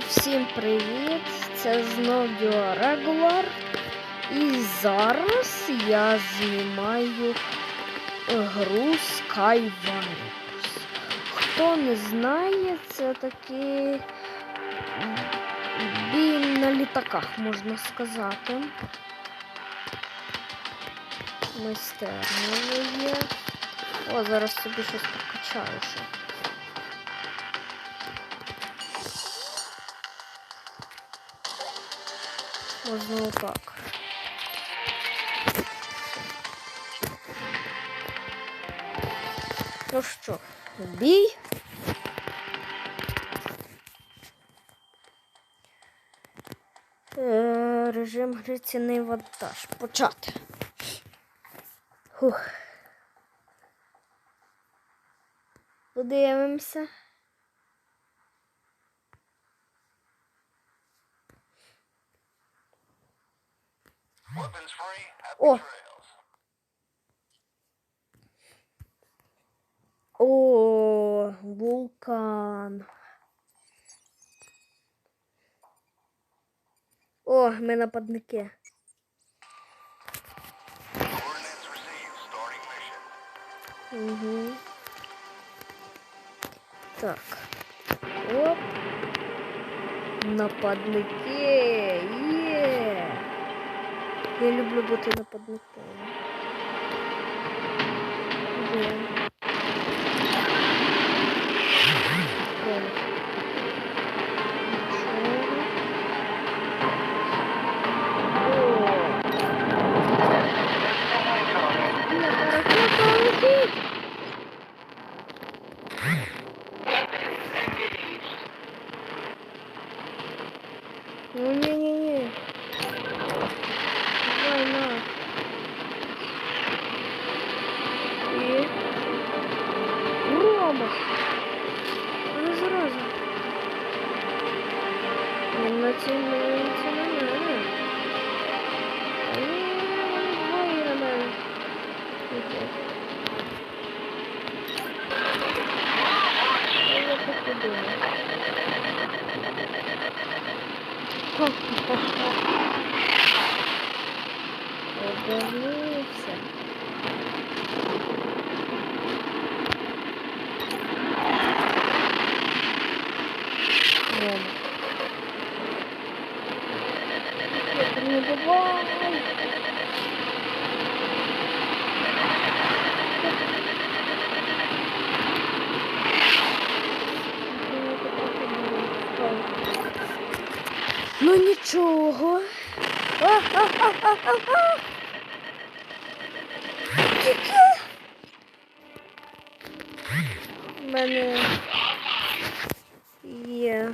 Всім привіт! Це знов Регулар. І зараз я знімаю гру Skywars. Хто не знає, це такий бій на літаках, можна сказати. Майстерня є. О, зараз собі щось прокачаю ще. Можна отак. Ну що, бій? Е, Режим гри цінний вантаж. Почати. Хух. Подивимося. О. О, вулкан. О, нападники. Received. Starting mission. Угу. Так. Оп. Нападники. Я люблю бути нападником. Летить. Ну не-не-не. Она зараза. Не Не давай! Ну нічого. А-а-а-а-а-а! У мене є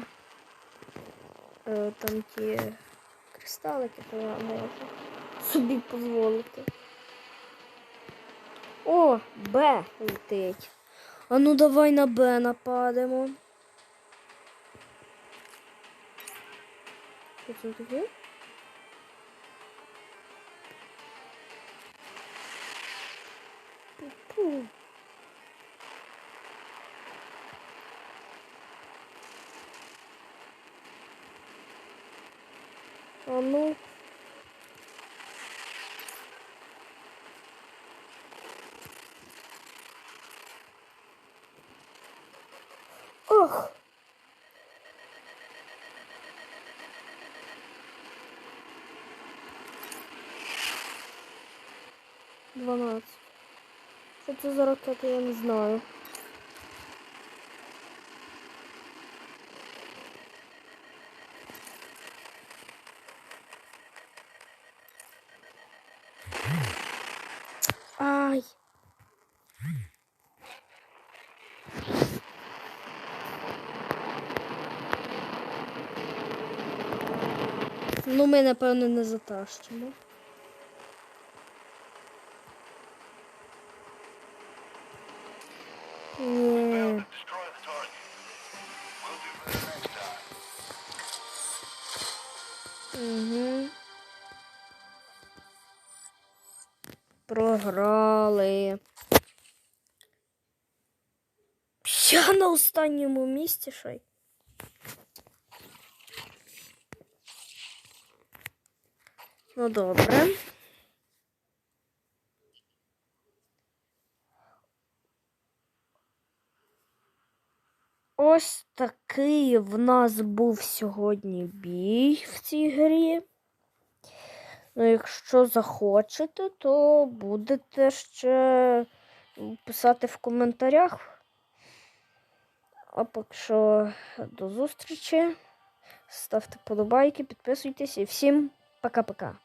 е, там ті кристалики, то я можу собі дозволити. О, Б летить. А ну давай на Б нападемо. Що це таке? Пу. А ну. Ох. Дванадцять. Що це за ракета, я не знаю. Ай. Ну, ми, напевно, не затащимо. Угу. Програли. Я на останньому місці ще Ну добре. Ось такий в нас був сьогодні бій в цій грі. Ну, якщо захочете, то будете ще писати в коментарях. А поки що до зустрічі. Ставте подобайки, підписуйтесь і всім пока-пока.